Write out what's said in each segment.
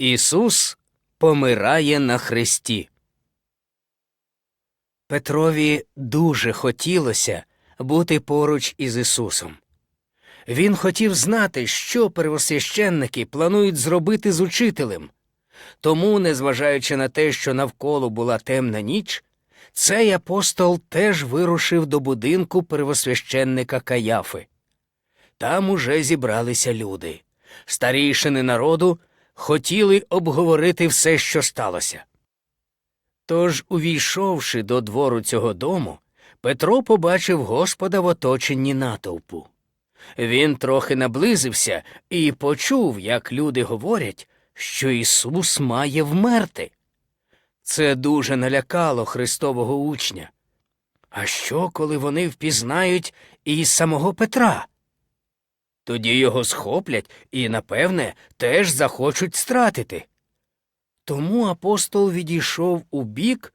Ісус помирає на хресті. Петрові дуже хотілося бути поруч із Ісусом. Він хотів знати, що первосвященники планують зробити з учителем. Тому, незважаючи на те, що навколо була темна ніч, цей апостол теж вирушив до будинку первосвященника Каяфи. Там уже зібралися люди. Старійшини народу хотіли обговорити все, що сталося. Тож, увійшовши до двору цього дому, Петро побачив Господа в оточенні натовпу. Він трохи наблизився і почув, як люди говорять, що Ісус має вмерти. Це дуже налякало Христового учня. А що, коли вони впізнають і самого Петра? Тоді його схоплять і, напевне, теж захочуть стратити. Тому апостол відійшов у бік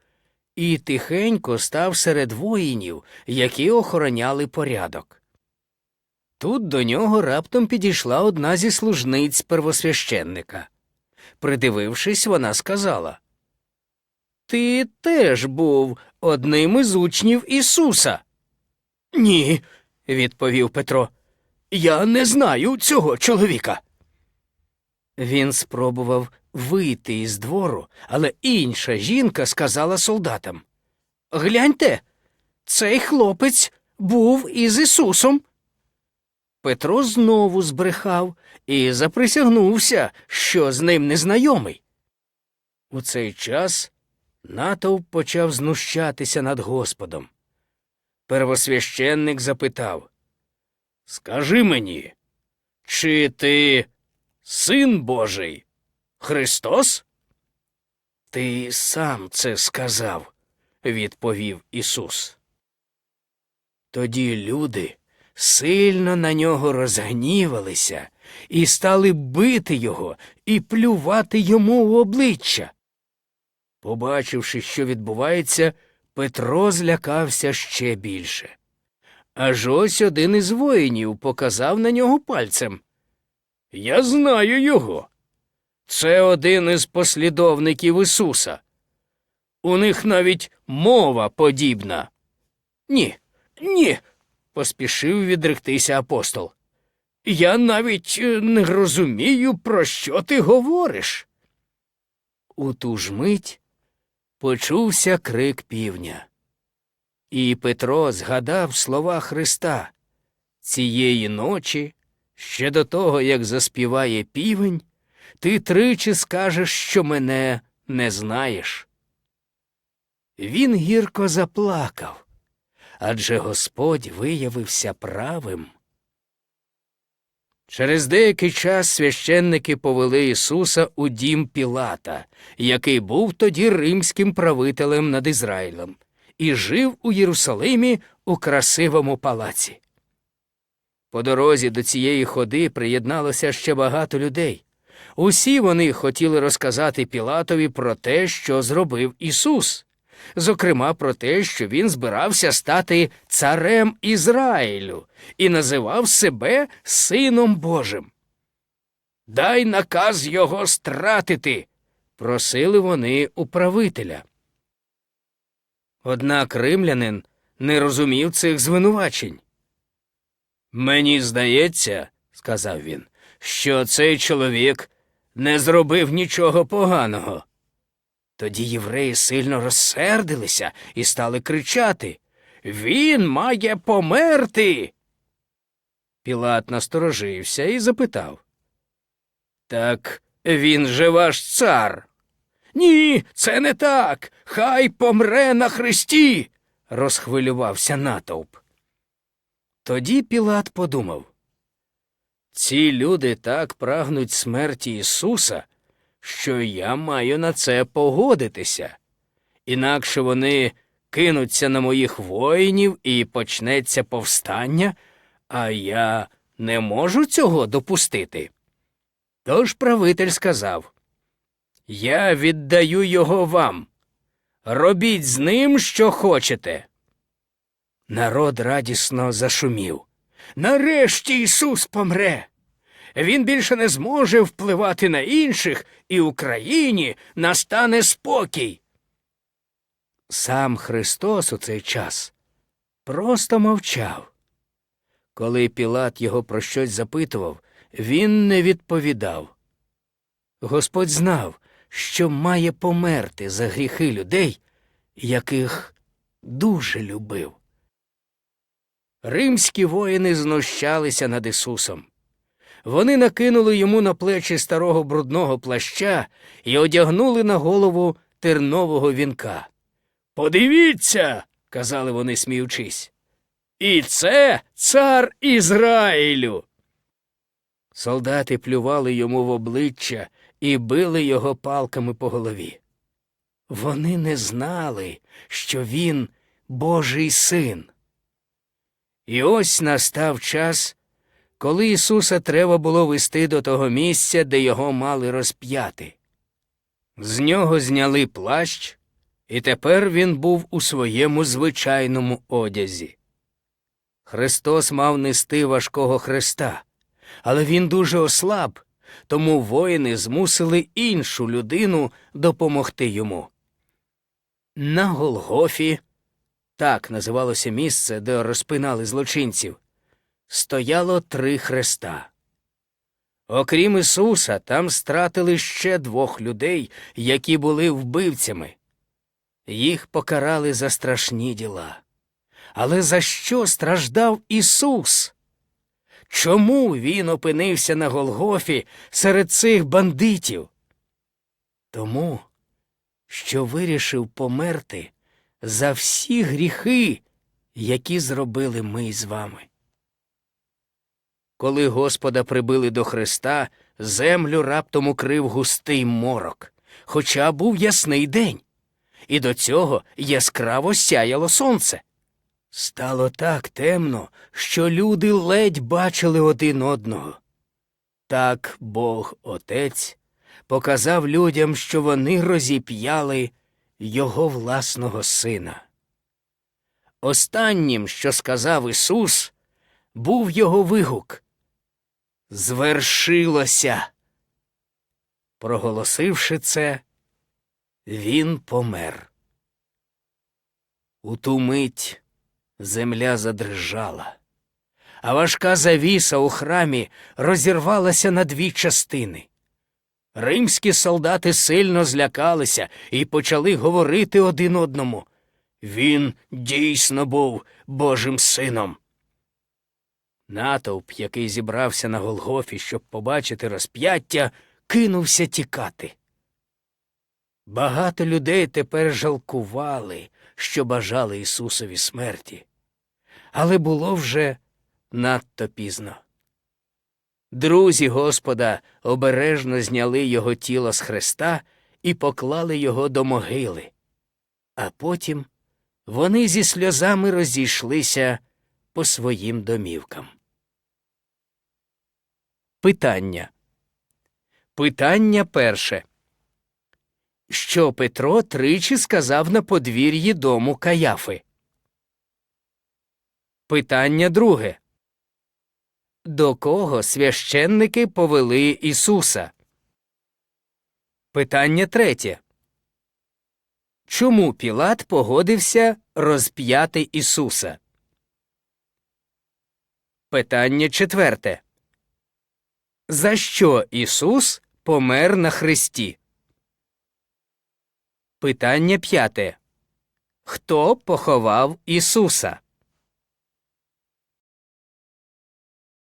і тихенько став серед воїнів, які охороняли порядок. Тут до нього раптом підійшла одна зі служниць первосвященника. Придивившись, вона сказала Ти теж був одним із учнів Ісуса. Ні, відповів Петро. Я не знаю цього чоловіка. Він спробував вийти із двору, але інша жінка сказала солдатам Гляньте, цей хлопець був із Ісусом. Петро знову збрехав і заприсягнувся, що з ним незнайомий. У цей час натовп почав знущатися над Господом. Первосвященник запитав Скажи мені, чи ти син Божий, Христос? Ти сам це сказав, відповів Ісус. Тоді люди сильно на нього розгнівалися і стали бити його і плювати йому в обличчя. Побачивши, що відбувається, Петро злякався ще більше. Аж ось один із воїнів показав на нього пальцем. Я знаю його. Це один із послідовників Ісуса. У них навіть мова подібна. Ні, ні, поспішив відректися апостол. Я навіть е, не розумію, про що ти говориш. У ту ж мить почувся крик півня. І Петро згадав слова Христа цієї ночі, ще до того, як заспіває півень, ти тричі скажеш, що мене не знаєш. Він гірко заплакав, адже Господь виявився правим. Через деякий час священники повели Ісуса у дім Пілата, який був тоді римським правителем над Ізраїлем, і жив у Єрусалимі у красивому палаці. По дорозі до цієї ходи приєдналося ще багато людей. Усі вони хотіли розказати Пілатові про те, що зробив Ісус, зокрема про те, що він збирався стати царем Ізраїлю і називав себе Сином Божим. Дай наказ його стратити, просили вони управителя. Однак римлянин не розумів цих звинувачень. Мені здається, сказав він, що цей чоловік не зробив нічого поганого. Тоді євреї сильно розсердилися і стали кричати Він має померти. Пілат насторожився і запитав Так він же ваш цар. Ні, це не так. Хай помре на хресті. розхвилювався натовп. Тоді Пілат подумав ці люди так прагнуть смерті Ісуса, що я маю на це погодитися. Інакше вони кинуться на моїх воїнів і почнеться повстання, а я не можу цього допустити. Тож правитель сказав Я віддаю його вам. Робіть з ним, що хочете. Народ радісно зашумів. Нарешті Ісус помре. Він більше не зможе впливати на інших, і Україні настане спокій. Сам Христос у цей час просто мовчав. Коли Пілат його про щось запитував, він не відповідав. Господь знав, що має померти за гріхи людей, яких дуже любив. Римські воїни знущалися над Ісусом. Вони накинули йому на плечі старого брудного плаща і одягнули на голову тернового вінка. Подивіться, казали вони, сміючись. І це цар Ізраїлю. Солдати плювали йому в обличчя і били його палками по голові. Вони не знали, що він Божий син. І ось настав час, коли Ісуса треба було вести до того місця, де його мали розп'яти. З нього зняли плащ, і тепер він був у своєму звичайному одязі. Христос мав нести важкого хреста, але він дуже ослаб, тому воїни змусили іншу людину допомогти йому. На Голгофі так називалося місце, де розпинали злочинців, стояло три хреста. Окрім Ісуса, там стратили ще двох людей, які були вбивцями. Їх покарали за страшні діла. Але за що страждав Ісус? Чому він опинився на Голгофі серед цих бандитів? Тому, що вирішив померти за всі гріхи, які зробили ми з вами. Коли Господа прибили до Христа, землю раптом укрив густий морок, хоча був ясний день, і до цього яскраво сяяло сонце. Стало так темно, що люди ледь бачили один одного. Так Бог Отець показав людям, що вони розіп'яли його власного сина. Останнім, що сказав Ісус, був його вигук Звершилося. Проголосивши це, він помер. У ту мить земля задрижала, а важка завіса у храмі розірвалася на дві частини. Римські солдати сильно злякалися і почали говорити один одному. Він дійсно був Божим сином. Натовп, який зібрався на Голгофі, щоб побачити розп'яття, кинувся тікати. Багато людей тепер жалкували, що бажали Ісусові смерті, але було вже надто пізно. Друзі Господа обережно зняли його тіло з хреста і поклали його до могили, а потім вони зі сльозами розійшлися по своїм домівкам. Питання. Питання перше. Що Петро тричі сказав на подвір'ї дому Каяфи? Питання друге. До кого священники повели Ісуса? Питання третє. Чому Пілат погодився розп'яти Ісуса? Питання четверте. За що Ісус помер на хресті? Питання п'яте. Хто поховав Ісуса?